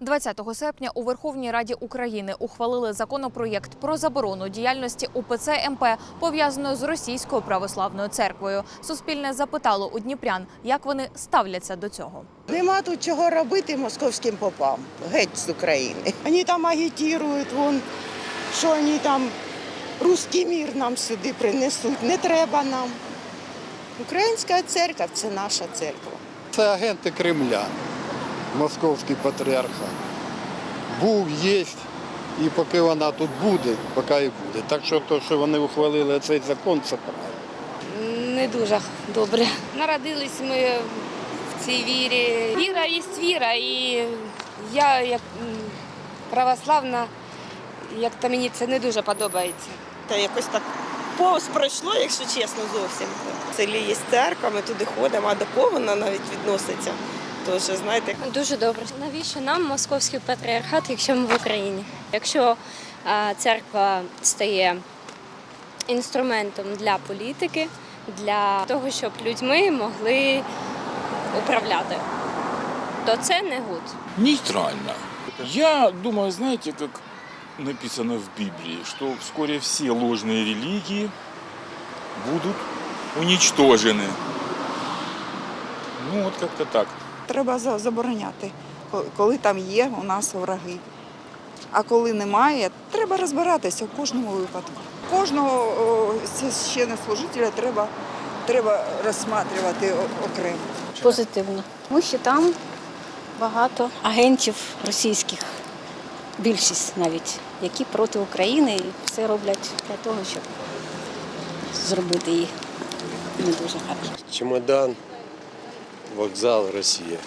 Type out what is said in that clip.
20 серпня у Верховній Раді України ухвалили законопроєкт про заборону діяльності УПЦ МП пов'язаної з російською православною церквою. Суспільне запитало у дніпрян, як вони ставляться до цього. Нема тут чого робити московським попам. Геть з України. Вони там агітують, вон, що вони там русський мір нам сюди принесуть. Не треба нам. Українська церква це наша церква. Це агенти Кремля, московський патріархат. Був, є, і поки вона тут буде, поки і буде. Так що то, що вони ухвалили цей закон, це правильно. Не дуже добре. Народились ми в цій вірі. Віра є віра, і я як православна, як то мені це не дуже подобається. Та якось так повз пройшло, якщо чесно, зовсім. В селі є церква, ми туди ходимо, а до кого вона навіть відноситься. Тож, знаєте, Дуже добре. Навіщо нам московський патріархат, якщо ми в Україні? Якщо а, церква стає інструментом для політики, для того, щоб людьми могли управляти, то це не гуд. Нейтрально. Я думаю, знаете, как написано в Библии, что вскоре все ложные религии будут уничтожены. Ну, вот как-то так. Треба забороняти, коли там є у нас враги. А коли немає, треба розбиратися в кожному випадку. Кожного священнослужителя треба, треба розсматривати окремо. Позитивно. Тому що там багато агентів російських, більшість навіть, які проти України і все роблять для того, щоб зробити її не дуже гарно. Чемодан, вокзал, Росія.